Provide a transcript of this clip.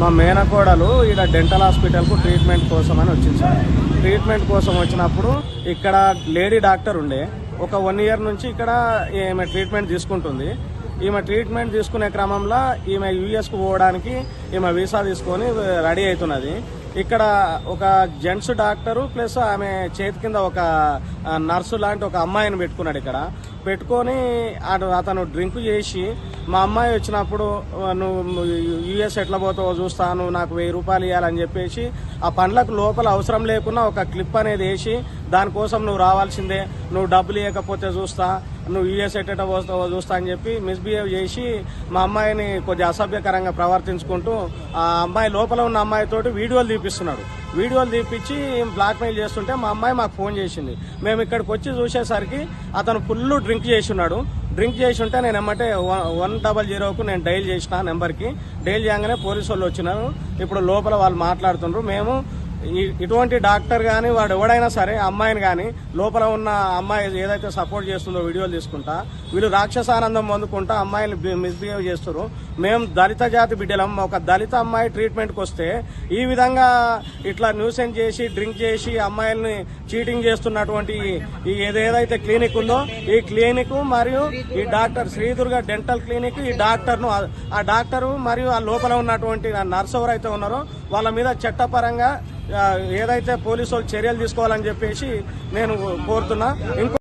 మా మేనకోడలు ఇక్కడ డెంటల్ హాస్పిటల్కు ట్రీట్మెంట్ కోసం అని వచ్చింది సార్. ట్రీట్మెంట్ కోసం వచ్చినప్పుడు ఇక్కడ లేడీ డాక్టర్ ఉండే. ఒక వన్ ఇయర్ నుంచి ఇక్కడ ఈమె ట్రీట్మెంట్ తీసుకుంటుంది. ఈమె ట్రీట్మెంట్ తీసుకునే క్రమంలో ఈమె యూఎస్కు పోవడానికి ఈమె వీసా తీసుకొని రెడీ అవుతున్నది. ఇక్కడ ఒక జెంట్స్ డాక్టరు ప్లస్ ఆమె చేతి కింద ఒక నర్సు లాంటి ఒక అమ్మాయిని పెట్టుకున్నాడు ఇక్కడ. పెట్టుకొని అతను డ్రింక్ చేసి మా అమ్మాయి వచ్చినప్పుడు నువ్వు యూఎస్ ఎట్లా పోతావో చూస్తాను నాకు వెయ్యి రూపాయలు ఇవ్వాలని చెప్పేసి ఆ పండ్లకు లోపల అవసరం లేకుండా ఒక క్లిప్ అనేది వేసి దానికోసం నువ్వు రావాల్సిందే నువ్వు డబ్బులు ఇవ్వకపోతే చూస్తా నువ్వు యూఎస్ ఎట్ట పోస్తావో చూస్తా అని చెప్పి మిస్బిహేవ్ చేసి మా అమ్మాయిని కొద్దిగా అసభ్యకరంగా ప్రవర్తించుకుంటూ ఆ అమ్మాయి లోపల ఉన్న అమ్మాయితోటి వీడియోలు తీపిస్తున్నాడు. వీడియోలు తీపిచ్చి బ్లాక్మెయిల్ చేస్తుంటే మా అమ్మాయి మాకు ఫోన్ చేసింది. మేము ఇక్కడికి వచ్చి చూసేసరికి అతను ఫుల్ డ్రింక్ చేసి ఉన్నాడు డ్రింక్ చేసి ఉంటే నేను ఏమంటే వన్ డబల్ జీరోకు నేను డైల్ చేసిన నెంబర్కి. డైల్ చేయగానే పోలీసు వాళ్ళు వచ్చినారు. ఇప్పుడు లోపల వాళ్ళు మాట్లాడుతుండ్రు. మేము ఇటువంటి డాక్టర్ కానీ వాడు ఎవడైనా సరే అమ్మాయిని కానీ లోపల ఉన్న అమ్మాయి ఏదైతే సపోర్ట్ చేస్తుందో వీడియోలు తీసుకుంటా వీళ్ళు రాక్షసానందం పొందుకుంటా అమ్మాయిని మిస్బిహేవ్ చేస్తారు మేము దళిత జాతి బిడ్డలం. ఒక దళిత అమ్మాయి ట్రీట్మెంట్కి వస్తే ఈ విధంగా ఇట్లా న్యూసెన్స్ చేసి డ్రింక్ చేసి అమ్మాయిల్ని చీటింగ్ చేస్తున్నటువంటి ఈ ఏదేదైతే క్లినిక్ ఉందో ఈ క్లినిక్ మరియు ఈ డాక్టర్ శ్రీదుర్గ డెంటల్ క్లినిక్ ఈ డాక్టర్ను ఆ- డాక్టరు మరియు ఆ లోపల ఉన్నటువంటి ఆ నర్స్ ఎవరైతే ఉన్నారో వాళ్ళ మీద చట్టపరంగా ఏదైతే పోలీసు వాళ్ళు చర్యలు తీసుకోవాలని చెప్పేసి నేను కోరుతున్నా. ఇంకో